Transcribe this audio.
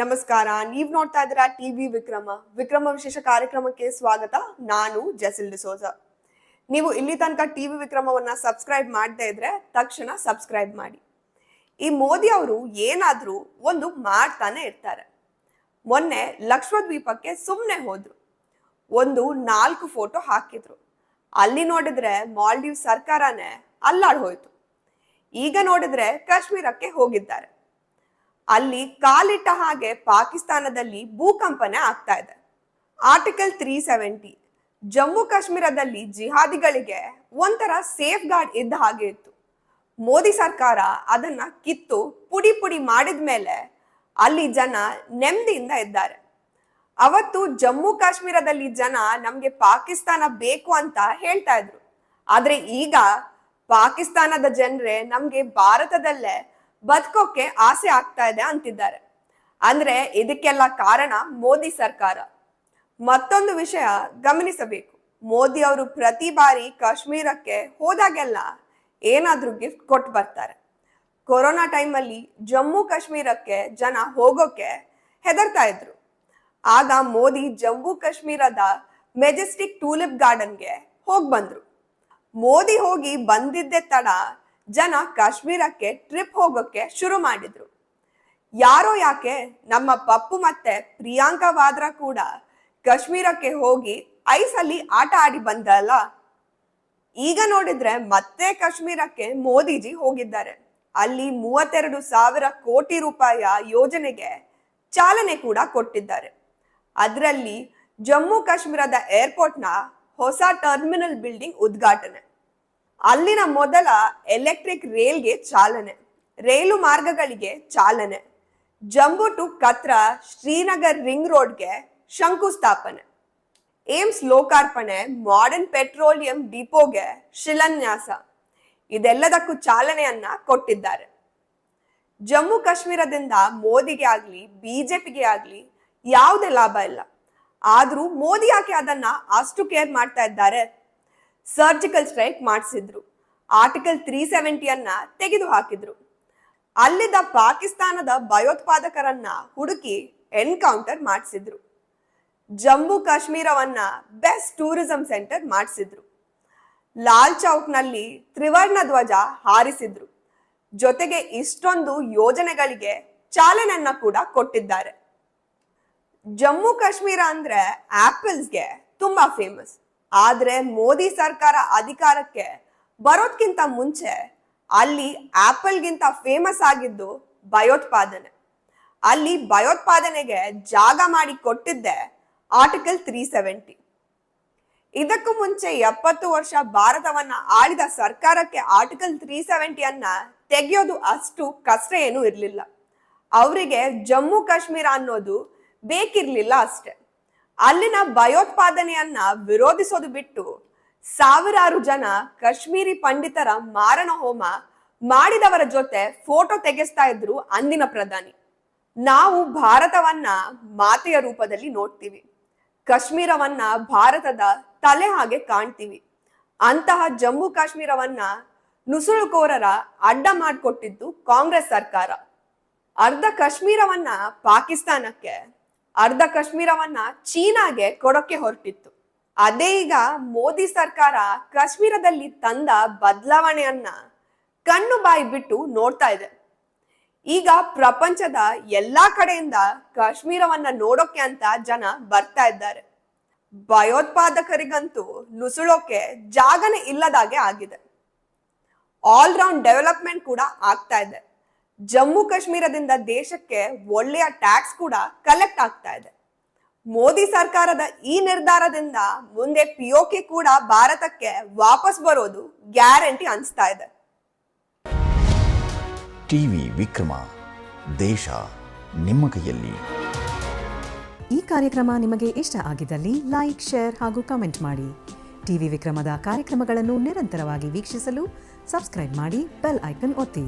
ನಮಸ್ಕಾರ. ನೀವ್ ನೋಡ್ತಾ ಇದ್ದೀರಾ ಟಿವಿ ವಿಕ್ರಮ. ವಿಕ್ರಮ ವಿಶೇಷ ಕಾರ್ಯಕ್ರಮಕ್ಕೆ ಸ್ವಾಗತ. ನಾನು ಜಸಿಲ್ ಡಿಸೋಜ ನೀವು ಇಲ್ಲಿ ತನಕ ಟಿವಿ ವಿಕ್ರಮವನ್ನ ಸಬ್ಸ್ಕ್ರೈಬ್ ಮಾಡದೇ ಇದ್ರೆ ತಕ್ಷಣ ಸಬ್ಸ್ಕ್ರೈಬ್ ಮಾಡಿ. ಈ ಮೋದಿ ಅವರು ಏನಾದ್ರೂ ಒಂದು ಮಾಡ್ತಾನೆ ಇರ್ತಾರೆ. ಮೊನ್ನೆ ಲಕ್ಷದ್ವೀಪಕ್ಕೆ ಸುಮ್ಮನೆ ಹೋದ್ರು. ಒಂದು ನಾಲ್ಕು ಫೋಟೋ ಹಾಕಿದ್ರು. ಅಲ್ಲಿ ನೋಡಿದ್ರೆ ಮಾಲ್ಡೀವ್ ಸರ್ಕಾರನೇ ಅಲ್ಲಾಡ್ ಹೋಯ್ತು. ಈಗ ನೋಡಿದ್ರೆ ಕಾಶ್ಮೀರಕ್ಕೆ ಹೋಗಿದ್ದಾರೆ. ಅಲ್ಲಿ ಕಾಲಿಟ್ಟ ಹಾಗೆ ಪಾಕಿಸ್ತಾನದಲ್ಲಿ ಭೂಕಂಪನ ಆಗ್ತಾ ಇದೆ. ಆರ್ಟಿಕಲ್ ತ್ರೀ ಸೆವೆಂಟಿ ಜಮ್ಮು ಕಾಶ್ಮೀರದಲ್ಲಿ ಜಿಹಾದಿಗಳಿಗೆ ಒಂಥರ ಸೇಫ್ ಗಾರ್ಡ್ ಇದ್ದ ಹಾಗೆ ಇತ್ತು. ಮೋದಿ ಸರ್ಕಾರ ಅದನ್ನ ಕಿತ್ತು ಪುಡಿ ಪುಡಿ ಮಾಡಿದ ಮೇಲೆ ಅಲ್ಲಿ ಜನ ನೆಮ್ಮದಿಯಿಂದ ಇದ್ದಾರೆ. ಅವತ್ತು ಜಮ್ಮು ಕಾಶ್ಮೀರದಲ್ಲಿ ಜನ ನಮ್ಗೆ ಪಾಕಿಸ್ತಾನ ಬೇಕು ಅಂತ ಹೇಳ್ತಾ ಇದ್ರು. ಆದ್ರೆ ಈಗ ಪಾಕಿಸ್ತಾನದ ಜನರೇ ನಮ್ಗೆ ಭಾರತದಲ್ಲೇ ಬದುಕೋಕೆ ಆಸೆ ಆಗ್ತಾ ಇದೆ ಅಂತಿದ್ದಾರೆ. ಅಂದ್ರೆ ಇದಕ್ಕೆಲ್ಲ ಕಾರಣ ಮೋದಿ ಸರ್ಕಾರ. ಮತ್ತೊಂದು ವಿಷಯ ಗಮನಿಸಬೇಕು. ಮೋದಿ ಅವರು ಪ್ರತಿ ಬಾರಿ ಕಾಶ್ಮೀರಕ್ಕೆ ಹೋದಾಗೆಲ್ಲ ಏನಾದ್ರೂ ಗಿಫ್ಟ್ ಕೊಟ್ಟು ಬರ್ತಾರೆ. ಕೊರೋನಾ ಟೈಮಲ್ಲಿ ಜಮ್ಮು ಕಾಶ್ಮೀರಕ್ಕೆ ಜನ ಹೋಗೋಕೆ ಹೆದರ್ತಾ ಇದ್ರು. ಆಗ ಮೋದಿ ಜಮ್ಮು ಕಾಶ್ಮೀರದ ಮೆಜೆಸ್ಟಿಕ್ ಟೂಲಿಪ್ ಗಾರ್ಡನ್ಗೆ ಹೋಗ್ ಬಂದ್ರು. ಮೋದಿ ಹೋಗಿ ಬಂದಿದ್ದೆ ತಡ ಜನ ಕಾಶ್ಮೀರಕ್ಕೆ ಟ್ರಿಪ್ ಹೋಗೋಕೆ ಶುರು ಮಾಡಿದ್ರು. ಯಾರೋ ಯಾಕೆ ನಮ್ಮ ಪಪ್ಪು ಮತ್ತೆ ಪ್ರಿಯಾಂಕಾ ವಾದ್ರಾ ಕೂಡ ಕಾಶ್ಮೀರಕ್ಕೆ ಹೋಗಿ ಐಸಲ್ಲಿ ಆಟ ಆಡಿ ಬಂದಲ್ಲ? ಈಗ ನೋಡಿದ್ರೆ ಮತ್ತೆ ಕಾಶ್ಮೀರಕ್ಕೆ ಮೋದಿಜಿ ಹೋಗಿದ್ದಾರೆ. ಅಲ್ಲಿ ಮೂವತ್ತೆರಡು ಸಾವಿರ ಕೋಟಿ ರೂಪಾಯಿಯ ಯೋಜನೆಗೆ ಚಾಲನೆ ಕೂಡ ಕೊಟ್ಟಿದ್ದಾರೆ. ಅದರಲ್ಲಿ ಜಮ್ಮು ಕಾಶ್ಮೀರದ ಏರ್ಪೋರ್ಟ್ನ ಹೊಸ ಟರ್ಮಿನಲ್ ಬಿಲ್ಡಿಂಗ್ ಉದ್ಘಾಟನೆ. ಅಲ್ಲಿನ ಮೊದಲ ಎಲೆಕ್ಟ್ರಿಕ್ ರೈಲ್ಗೆ ಚಾಲನೆ, ರೈಲು ಮಾರ್ಗಗಳಿಗೆ ಚಾಲನೆ ಜಂಬು ಟು ಕತ್ರ ಶ್ರೀನಗರ್ ರಿಂಗ್ ರೋಡ್ಗೆ ಶಂಕುಸ್ಥಾಪನೆ, ಏಮ್ಸ್ ಲೋಕಾರ್ಪಣೆ ಮಾಡರ್ನ್ ಪೆಟ್ರೋಲಿಯಂ ಡಿಪೋಗೆ ಶಿಲಾನ್ಯಾಸ, ಇದೆಲ್ಲದಕ್ಕೂ ಚಾಲನೆಯನ್ನ ಕೊಟ್ಟಿದ್ದಾರೆ. ಜಮ್ಮು ಕಾಶ್ಮೀರದಿಂದ ಮೋದಿಗೆ ಆಗ್ಲಿ, ಬಿಜೆಪಿಗೆ ಆಗ್ಲಿ ಯಾವುದೇ ಲಾಭ ಇಲ್ಲ. ಆದ್ರೂ ಮೋದಿ ಯಾಕೆ ಅದನ್ನ ಅಷ್ಟು ಕೇರ್ ಮಾಡ್ತಾ ಇದ್ದಾರೆ? ಸರ್ಜಿಕಲ್ ಸ್ಟ್ರೈಕ್ ಮಾಡಿಸಿದ್ರು. ಆರ್ಟಿಕಲ್ ತ್ರೀ ಸೆವೆಂಟಿಯನ್ನ ತೆಗೆದು ಹಾಕಿದ್ರು. ಅಲ್ಲಿದ್ದ ಪಾಕಿಸ್ತಾನದ ಭಯೋತ್ಪಾದಕರನ್ನ ಹುಡುಕಿ ಎನ್ಕೌಂಟರ್ ಮಾಡಿಸಿದ್ರು. ಜಮ್ಮು ಕಾಶ್ಮೀರವನ್ನ ಬೆಸ್ಟ್ ಟೂರಿಸಂ ಸೆಂಟರ್ ಮಾಡಿಸಿದ್ರು. ಲಾಲ್ ಚೌಕ್ನಲ್ಲಿ ತ್ರಿವರ್ಣ ಧ್ವಜ ಹಾರಿಸಿದ್ರು. ಜೊತೆಗೆ ಇಷ್ಟೊಂದು ಯೋಜನೆಗಳಿಗೆ ಚಾಲನೆಯನ್ನ ಕೂಡ ಕೊಟ್ಟಿದ್ದಾರೆ. ಜಮ್ಮು ಕಾಶ್ಮೀರ ಅಂದ್ರೆ ಆಪಲ್ಸ್ಗೆ ತುಂಬಾ ಫೇಮಸ್ ಆದ್ರೆ ಮೋದಿ ಸರ್ಕಾರ ಅಧಿಕಾರಕ್ಕೆ ಬರೋದ್ಕಿಂತ ಮುಂಚೆ ಅಲ್ಲಿ ಆಪಲ್ಗಿಂತ ಫೇಮಸ್ ಆಗಿದ್ದು ಭಯೋತ್ಪಾದನೆ. ಅಲ್ಲಿ ಭಯೋತ್ಪಾದನೆಗೆ ಜಾಗ ಮಾಡಿ ಕೊಟ್ಟಿದ್ದೆ ಆರ್ಟಿಕಲ್ ತ್ರೀ ಸೆವೆಂಟಿ ಇದಕ್ಕೂ ಮುಂಚೆ ಎಪ್ಪತ್ತು ವರ್ಷ ಭಾರತವನ್ನ ಆಳಿದ ಸರ್ಕಾರಕ್ಕೆ ಆರ್ಟಿಕಲ್ ತ್ರೀ ಸೆವೆಂಟಿಯನ್ನ ತೆಗೆಯೋದು ಅಷ್ಟು ಕಷ್ಟ ಏನೂ ಇರಲಿಲ್ಲ. ಅವರಿಗೆ ಜಮ್ಮು ಕಾಶ್ಮೀರ ಅನ್ನೋದು ಬೇಕಿರ್ಲಿಲ್ಲ ಅಷ್ಟೆ. ಅಲ್ಲಿನ ಭಯೋತ್ಪಾದನೆಯನ್ನ ವಿರೋಧಿಸೋದು ಬಿಟ್ಟು ಸಾವಿರಾರು ಜನ ಕಾಶ್ಮೀರಿ ಪಂಡಿತರ ಮಾರಣ ಹೋಮ ಮಾಡಿದವರ ಜೊತೆ ಫೋಟೋ ತೆಗೆಸ್ತಾ ಇದ್ರು ಅಂದಿನ ಪ್ರಧಾನಿ. ನಾವು ಭಾರತವನ್ನ ಮಾತೆಯ ರೂಪದಲ್ಲಿ ನೋಡ್ತೀವಿ. ಕಾಶ್ಮೀರವನ್ನ ಭಾರತದ ತಲೆ ಹಾಗೆ ಕಾಣ್ತೀವಿ. ಅಂತಹ ಜಮ್ಮು ಕಾಶ್ಮೀರವನ್ನ ನುಸುಳುಕೋರರ ಅಡ್ಡ ಮಾಡಿಕೊಟ್ಟಿದ್ದು ಕಾಂಗ್ರೆಸ್ ಸರ್ಕಾರ. ಅರ್ಧ ಕಾಶ್ಮೀರವನ್ನ ಪಾಕಿಸ್ತಾನಕ್ಕೆ ಅರ್ಧ ಕಾಶ್ಮೀರವನ್ನ ಚೀನಾಗೆ ಕೊಡೋಕೆ ಹೊರಟಿತ್ತು. ಅದೇ ಈಗ ಮೋದಿ ಸರ್ಕಾರ ಕಾಶ್ಮೀರದಲ್ಲಿ ತಂದ ಬದಲಾವಣೆಯನ್ನ ಕಣ್ಣು ಬಾಯಿ ಬಿಟ್ಟು ನೋಡ್ತಾ ಇದೆ. ಈಗ ಪ್ರಪಂಚದ ಎಲ್ಲಾ ಕಡೆಯಿಂದ ಕಾಶ್ಮೀರವನ್ನ ನೋಡೋಕೆ ಅಂತ ಜನ ಬರ್ತಾ ಇದ್ದಾರೆ. ಭಯೋತ್ಪಾದಕರಿಗಂತೂ ನುಸುಳೋಕೆ ಜಾಗನೇ ಇಲ್ಲದಾಗೆ ಆಗಿದೆ. ಆಲ್ ರೌಂಡ್ ಡೆವಲಪ್ಮೆಂಟ್ ಕೂಡ ಆಗ್ತಾ ಇದೆ. ಜಮ್ಮು ಕಾಶ್ಮೀರದಿಂದ ದೇಶಕ್ಕೆ ಒಳ್ಳೆಯ ಟ್ಯಾಕ್ಸ್ ಕೂಡ ಕಲೆಕ್ಟ್ ಆಗ್ತಾ ಇದೆ. ಮೋದಿ ಸರ್ಕಾರದ ಈ ನಿರ್ಧಾರದಿಂದ ಮುಂದೆ ಪಿಒಕೆ ಕೂಡ ಭಾರತಕ್ಕೆ ವಾಪಸ್ ಬರೋದು ಗ್ಯಾರಂಟಿ ಅನಿಸ್ತಾ ಇದೆ. ಟಿವಿ ವಿಕ್ರಮ ದೇಶ ನಿಮ್ಮ ಕೈಯಲ್ಲಿ. ಈ ಕಾರ್ಯಕ್ರಮ ನಿಮಗೆ ಇಷ್ಟ ಆಗಿದ್ದಲ್ಲಿ ಲೈಕ್ ಶೇರ್ ಹಾಗೂ ಕಮೆಂಟ್ ಮಾಡಿ. ಟಿವಿ ವಿಕ್ರಮದ ಕಾರ್ಯಕ್ರಮಗಳನ್ನು ನಿರಂತರವಾಗಿ ವೀಕ್ಷಿಸಲು ಸಬ್ಸ್ಕ್ರೈಬ್ ಮಾಡಿ ಬೆಲ್ ಐಕನ್ ಒತ್ತಿ.